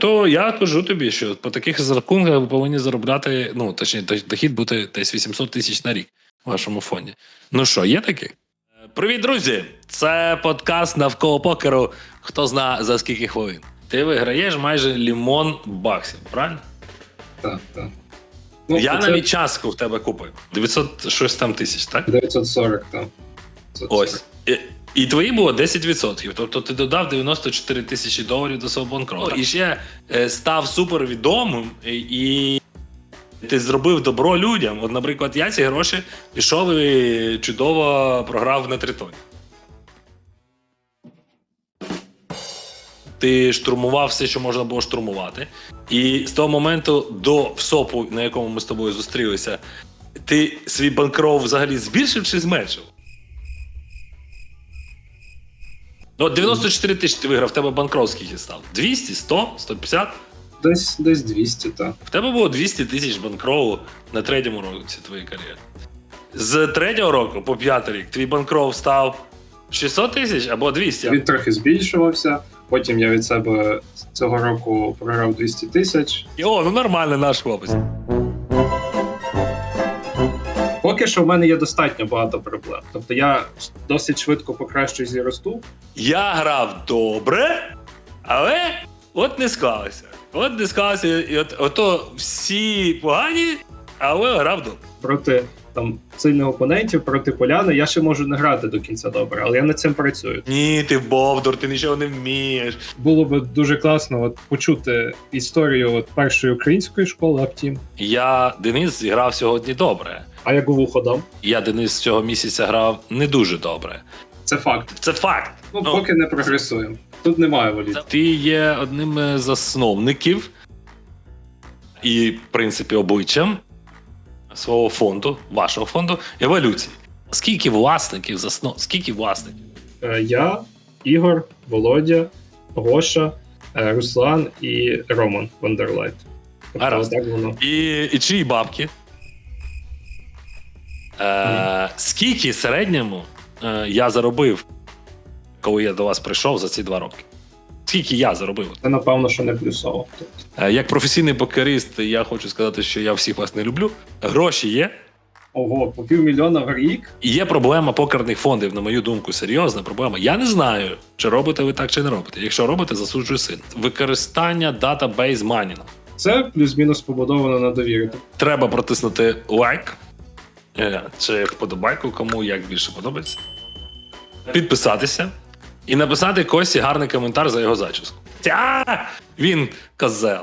то я кажу тобі, що по таких розрахунках ви повинні заробляти, ну, точніше, дохід бути десь 800 тисяч на рік в вашому фонді. Ну що, є такі? Привіт, друзі! Це подкаст навколо покеру. Хто зна за скільки хвилин. Ти виграєш майже лімон баксів, правильно? Так, так. Ну, я це навіть частку в тебе купив. 900 щось там тисяч, так? 940 там. 940. Ось. І, твої було 10%. Тобто ти додав 94 тисячі доларів до свого банкроту. І ще е, став супервідомим і, і ти зробив добро людям. От, наприклад, я ці гроші пішов і чудово програв на тритоні. Ти штурмував все, що можна було штурмувати. І з того моменту до ВСОПу, на якому ми з тобою зустрілися, ти свій банкров взагалі збільшив чи зменшив? Ну, 94 тисячі ти виграв, в тебе банкрот скільки став? 200, 100, 150? Десь, десь 200, так. В тебе було 200 тисяч банкрову на третьому році твоєї кар'єри. З третього року по п'ятий рік твій банкров став 600 тисяч або 200. Він трохи збільшувався. Потім я від себе цього року програв 200 тисяч. І, О, ну нормально наш хлопець. Поки що в мене є достатньо багато проблем. Тобто я досить швидко покращуюсь і росту. Я грав добре, але от не склалося. От не склалося. І от, ото всі погані, але грав добре. Проти там сильних опонентів, проти поляни, я ще можу не грати до кінця добре, але я над цим працюю. Ні, ти бовдур, ти нічого не вмієш. Було б дуже класно от, почути історію от, першої української школи Аптім. Я Денис зіграв сьогодні добре. А я Говухо дам. Я Денис цього місяця грав не дуже добре. Це факт. Це факт. Ну, Ну. поки не прогресуємо. Тут немає волі. Ти є одним з засновників і, в принципі, обличчям свого фонду, вашого фонду еволюції. Скільки власників заснов... Скільки власників? Е, Я, Ігор, Володя, Гоша, е, Руслан і Роман Вандерлайт. Тобто, Гаразд. І, і чиї бабки? Е, скільки в середньому е, я заробив, коли я до вас прийшов за ці два роки? Скільки я заробив? Це напевно, що не плюсово. Е, Як професійний покерист, я хочу сказати, що я всіх вас не люблю. Гроші є. Ого, по півмільйона в рік. І є проблема покерних фондів, на мою думку, серйозна проблема. Я не знаю, чи робите ви так, чи не робите. Якщо робите, засуджую син. Використання датабейс майнінгу. Це плюс-мінус побудовано на довірі. Треба протиснути лайк е, чи вподобайку, кому як більше подобається. Підписатися і написати Кості гарний коментар за його зачіску. Тя! він козел.